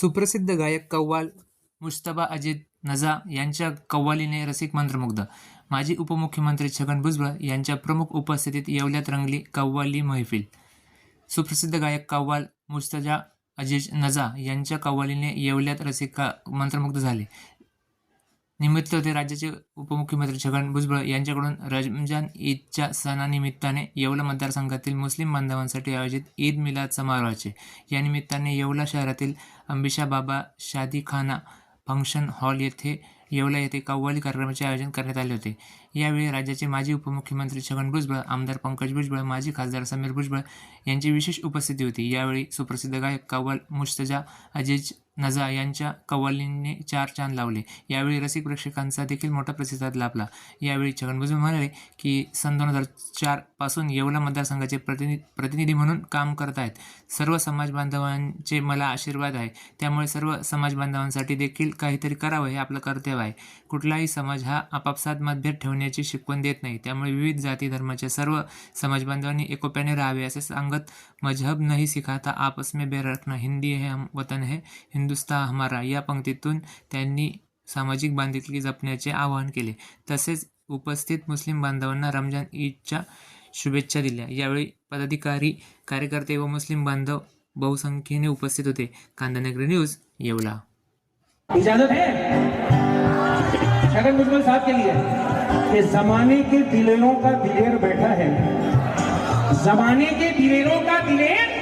सुप्रसिद्ध गायक कव्वाल मुश्तबा अजित नजा यांच्या कव्वालीने रसिक मंत्रमुग्ध. माजी उपमुख्यमंत्री छगन भुजबळ यांच्या प्रमुख उपस्थितीत येवल्यात रंगली कव्वाली महफिल सुप्रसिद्ध गायक कव्वाल मुस्तजा अजिज नजा यांच्या कव्वालीने येवल्यात रसिका मंत्रमुग्ध झाले. निमित्त होते राज्याचे उपमुख्यमंत्री छगन भुजबळ यांच्याकडून रमजान ईदच्या सणानिमित्ताने येवला मतदारसंघातील मुस्लिम बांधवांसाठी आयोजित ईद मिलाद समारोहाचे. या निमित्ताने येवला शहरातील अंबिशा बाबा शादीखाना फंक्शन हॉल येथे येवला येथे कव्वाली कार्यक्रमाचे आयोजन करण्यात आले होते. यावेळी राज्याचे माजी उपमुख्यमंत्री छगन भुजबळ आमदार पंकज भुजबळ माजी खासदार समीर भुजबळ यांची विशेष उपस्थिती होती. यावेळी सुप्रसिद्ध गायक कव्वाल मुश्तजा अजीज नजा यांच्या कव्वालींनी चार चांद लावले. यावेळी रसिक प्रेक्षकांचा देखील मोठा प्रतिसाद लाभला. यावेळी छगन भुजबळ म्हणाले की सन दोन हजार चारपासून येवला मतदारसंघाचे प्रतिनि प्रतिनिधी म्हणून काम करत आहेत. सर्व समाज बांधवांचे मला आशीर्वाद आहे. त्यामुळे सर्व समाज बांधवांसाठी देखील काहीतरी करावं हे आपलं कर्तव्य आहे. कुठलाही समाज हा आपापसात मतभेद ठेवण्याची शिकवण देत नाही. त्यामुळे विविध जाती धर्माच्या सर्व समाज बांधवांनी एकोप्याने राहावे असे सांगत मजहब नहीं सिखाता आपस में बैर हिंदी है हम वतन है हिंदुस्तान हमारा या पंक्तीतून त्यांनी सामाजिक बांधिलकी जपण्याचे आवाहन केले. तसेच उपस्थित मुस्लिम बांधवांना रमजान ईदच्या शुभेच्छा दिल्या. यावेळी पदाधिकारी कार्यकर्ते व मुस्लिम बांधव बहुसंख्येने उपस्थित होते. कांदानगरी न्यूज येवला. इजाजत है? छगन भुजबल साहब के लिए। कि जमाने के दिलेरों का दिलेर बैठा है। जमाने के दिलेरों का दिलेर